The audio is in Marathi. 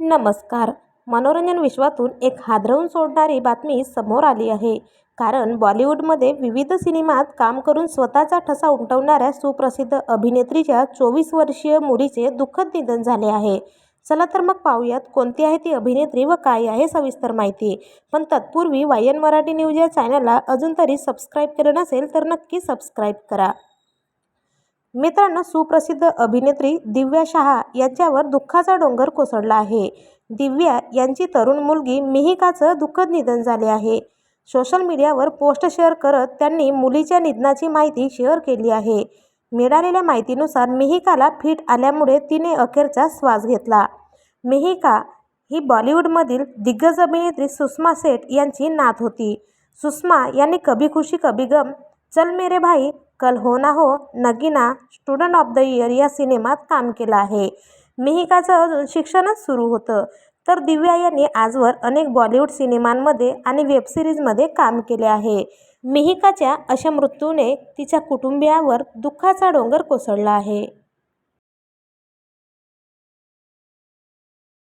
नमस्कार. मनोरंजन विश्वातून एक हादरवून सोडणारी बातमी समोर आली आहे. कारण बॉलिवूडमध्ये विविध सिनेमात काम करून स्वतःचा ठसा उमटवणाऱ्या सुप्रसिद्ध अभिनेत्रीच्या चोवीस वर्षीय मुलीचे दुःखद निधन झाले आहे. चला तर मग पाहूयात कोणती आहे ती अभिनेत्री व काय आहे सविस्तर माहिती. पण तत्पूर्वी वाय एन मराठी न्यूज या चॅनलला अजून तरी सबस्क्राईब केलं नसेल तर नक्की सबस्क्राईब करा. मित्रांनो सुप्रसिद्ध अभिनेत्री दिव्या शहा यांच्यावर दुःखाचा डोंगर कोसळला आहे. दिव्या यांची तरुण मुलगी मिहिकाचं दुःखद निधन झाले आहे. सोशल मीडियावर पोस्ट शेअर करत त्यांनी मुलीच्या निधनाची माहिती शेअर केली आहे. मिळालेल्या माहितीनुसार मिहिकाला फिट आल्यामुळे तिने अखेरचा श्वास घेतला. मिहिका ही बॉलिवूडमधील दिग्गज अभिनेत्री सुषमा सेठ यांची नात होती. सुषमा यांनी कभी खुशी कभी गम चल मेरे भाई Kal Ho Na Ho Nagina student of the year या सिनेमात काम केलं आहे. मिहिकाचं अजून शिक्षणच सुरू होतं. तर दिव्या यांनी आजवर अनेक बॉलिवूड सिनेमांमध्ये आणि वेबसिरीजमध्ये काम केले आहे. मिहिकाच्या अशा मृत्यूने तिच्या कुटुंबियावर दुःखाचा डोंगर कोसळला आहे.